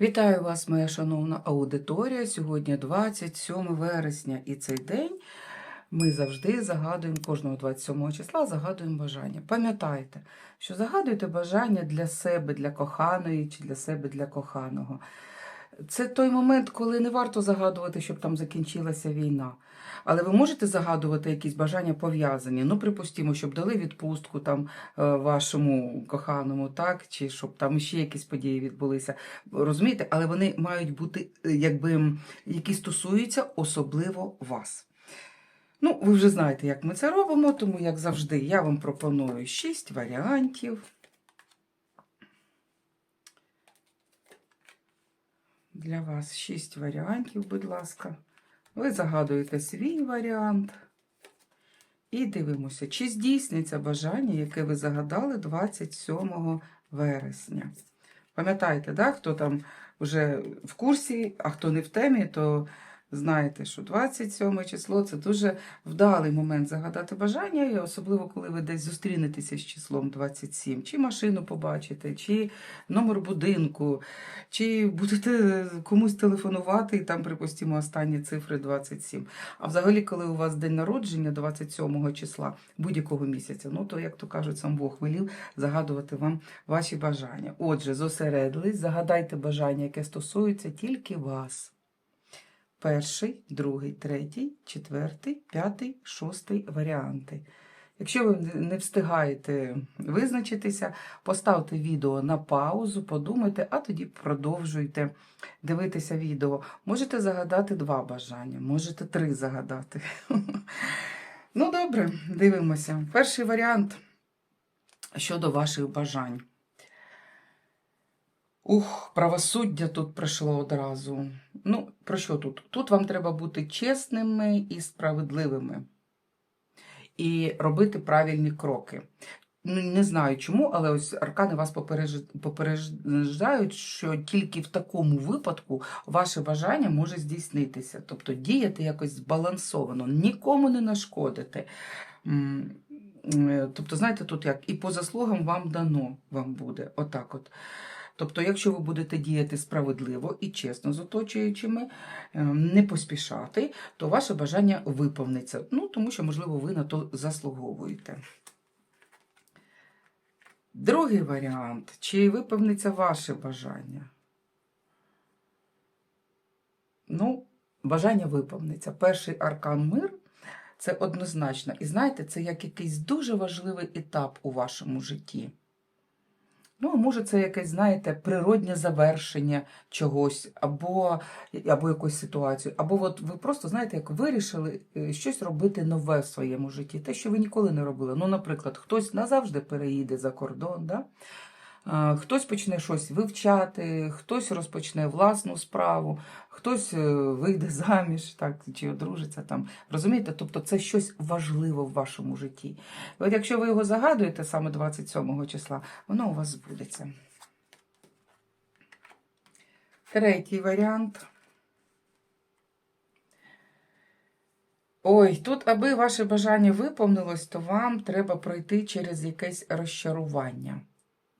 Вітаю вас, моя шановна аудиторія. Сьогодні 27 вересня, і цей день ми завжди загадуємо кожного 27 числа, загадуємо бажання. Пам'ятайте, що загадуйте бажання для себе, для коханої чи для себе, для коханого. Це той момент, коли не варто загадувати, щоб там закінчилася війна. Але ви можете загадувати якісь бажання пов'язані. Ну, припустимо, щоб дали відпустку там е, вашому коханому, так, чи щоб там ще якісь події відбулися. Розумієте, але вони мають бути, е, якби, які стосуються особливо вас. Ну, ви вже знаєте, як ми це робимо, тому, як завжди, я вам пропоную шість варіантів. Для вас шість варіантів, будь ласка. Ви загадуєте свій варіант. І дивимося, чи здійсниться бажання, яке ви загадали 27 вересня. Пам'ятаєте, да, хто там вже в курсі, а хто не в темі, то знаєте, що 27 число це дуже вдалий момент загадати бажання, і особливо коли ви десь зустрінетеся з числом 27, чи машину побачите, чи номер будинку, чи будете комусь телефонувати, і там, припустимо, останні цифри 27. А взагалі, коли у вас день народження 27 числа будь-якого місяця, ну то, як то кажуть, сам Бог велів загадувати вам ваші бажання. Отже, зосередились, загадайте бажання, яке стосується тільки вас. Перший, другий, третій, четвертий, п'ятий, шостий варіанти. Якщо ви не встигаєте визначитися, поставте відео на паузу, подумайте, а тоді продовжуйте дивитися відео. Можете загадати два бажання, можете три загадати. Ну, добре, дивимося. Перший варіант щодо ваших бажань. Ух, правосуддя тут прийшло одразу. Ну, про що тут? Тут вам треба бути чесними і справедливими. І робити правильні кроки. Ну, не знаю чому, але ось аркани вас попереджають, що тільки в такому випадку ваше бажання може здійснитися. Тобто діяти якось збалансовано, нікому не нашкодити. Е, Тобто, знаєте, тут як і по заслугам вам дано вам буде. Отак от. Тобто, якщо ви будете діяти справедливо і чесно з оточуючими, е, не поспішати, то ваше бажання виповниться. Ну, тому що, можливо, ви на то заслуговуєте. Другий варіант. Чи виповниться ваше бажання? Ну, бажання виповниться. Перший аркан мир це однозначно. І знаєте, це як якийсь дуже важливий етап у вашому житті. Ну, може, це якесь, знаєте, природнє завершення чогось, або, або якусь ситуацію. або от ви просто, знаєте, як вирішили е, щось робити нове в своєму житті, те, що ви ніколи не робили. Ну, наприклад, хтось назавжди переїде за кордон, да? Хтось почне щось вивчати, хтось розпочне власну справу, хтось е, вийде заміж, так, чи одружиться там. Розумієте? Тобто це щось важливе в вашому житті. І От якщо ви його загадуєте саме 27 числа, воно у вас збудеться. Третій варіант. Ой, тут, аби ваше бажання виповнилось, то вам треба пройти через якесь розчарування.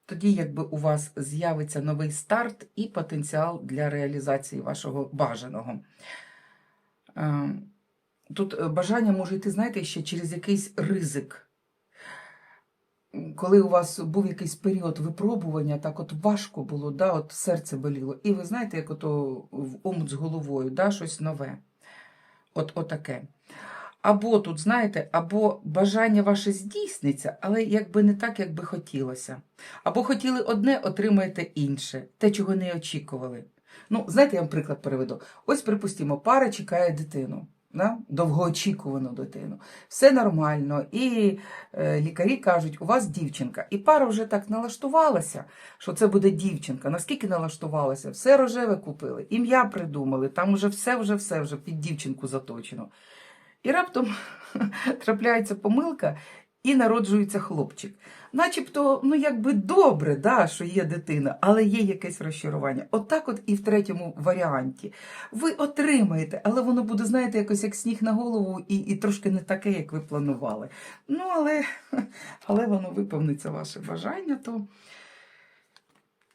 Тоді, якби у вас з'явиться новий старт і потенціал для реалізації вашого бажаного. Е, Тут е, бажання може йти, знаєте, ще через якийсь ризик. Коли у вас був якийсь період випробування, так от важко було, да, от серце боліло. І ви знаєте, як ото в омут з головою, да, щось нове. От отаке. Або тут, знаєте, або бажання ваше здійсниться, але якби не так, як би хотілося. Або хотіли одне, отримаєте інше, те, чого не очікували. Ну, знаєте, я вам приклад переведу. Ось, припустимо, пара чекає дитину, да? довгоочікувану дитину. Все нормально. І е, лікарі кажуть, у вас дівчинка. І пара вже так налаштувалася, що це буде дівчинка. Наскільки налаштувалася? Все рожеве купили, ім'я придумали, там вже все, вже все вже під дівчинку заточено. І раптом трапляється помилка, і народжується хлопчик. Начебто, ну якби добре, да, що є дитина, але є якесь розчарування. Отак, от, і в третьому варіанті. Ви отримаєте, але воно буде, знаєте, якось як сніг на голову, і, і трошки не таке, як ви планували. Ну, але, але воно виповниться ваше бажання, то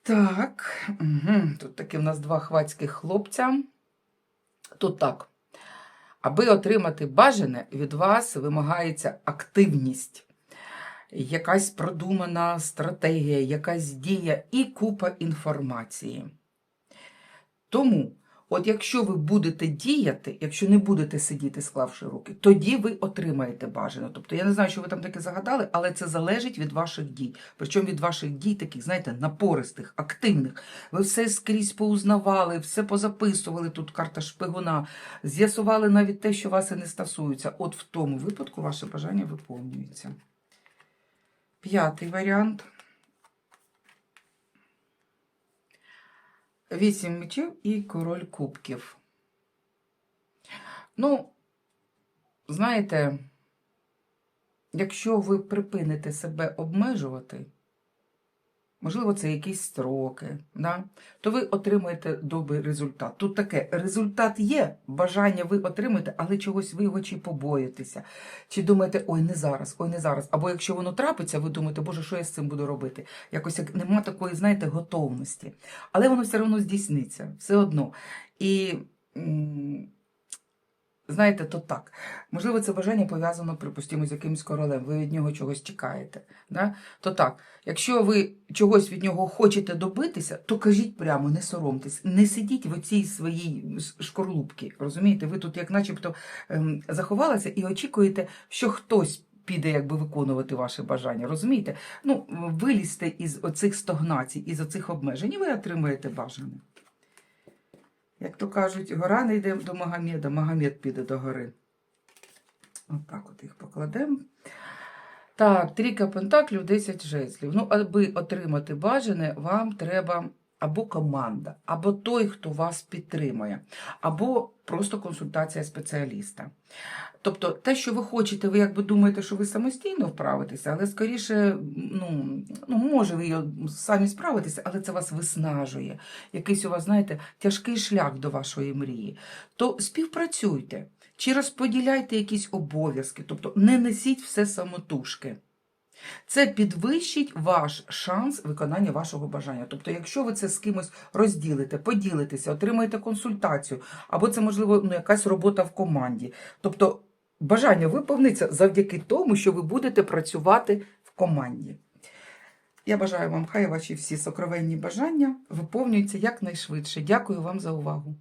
Так, угу. тут такі в нас два хвацьких хлопця. Тут так. Аби отримати бажане, від вас вимагається активність, якась продумана стратегія, якась дія і купа інформації. Тому, от якщо ви будете діяти, якщо не будете сидіти, склавши руки, тоді ви отримаєте бажане. Тобто я не знаю, що ви там таке загадали, але це залежить від ваших дій. Причому від ваших дій, таких, знаєте, напористих, активних. Ви все скрізь поузнавали, все позаписували тут карта шпигуна, з'ясували навіть те, що вас і не стосується. От в тому випадку ваше бажання виповнюється. П'ятий варіант. Вісім мечів і король кубків. Ну, знаєте, якщо ви припините себе обмежувати, можливо, це якісь строки, да? то ви отримаєте добрий результат. Тут таке, результат є, бажання ви отримаєте, але чогось ви його чи побоїтеся, чи думаєте, ой, не зараз, ой, не зараз. Або якщо воно трапиться, ви думаєте, боже, що я з цим буду робити? Якось як нема такої, знаєте, готовності. Але воно все одно здійсниться, все одно. І. Знаєте, то так. Можливо, це бажання пов'язано, припустимо, з якимось королем, ви від нього чогось чекаєте. Да? То так, якщо ви чогось від нього хочете добитися, то кажіть прямо, не соромтесь, не сидіть в оцій своїй шкорлупці. Розумієте, ви тут як начебто ем, заховалися і очікуєте, що хтось піде якби виконувати ваше бажання. Розумієте? Ну, вилізьте із оцих стогнацій, із оцих обмежень, і ви отримаєте бажане. Як то кажуть, гора не йде до Магомеда, Магомед піде до гори. Отак от їх покладемо. Так, трійка пентаклів, 10 жезлів. Ну, аби отримати бажане, вам треба або команда, або той, хто вас підтримує, або просто консультація спеціаліста. Тобто, те, що ви хочете, ви якби думаєте, що ви самостійно вправитеся, але скоріше, ну, ну може, ви самі справитеся, але це вас виснажує. Якийсь у вас, знаєте, тяжкий шлях до вашої мрії. То співпрацюйте чи розподіляйте якісь обов'язки, тобто не несіть все самотужки. Це підвищить ваш шанс виконання вашого бажання. Тобто, якщо ви це з кимось розділите, поділитеся, отримаєте консультацію, або це, можливо, ну, якась робота в команді. Тобто, бажання виповниться завдяки тому, що ви будете працювати в команді. Я бажаю вам, хай ваші всі сокровенні бажання виповнюються якнайшвидше. Дякую вам за увагу.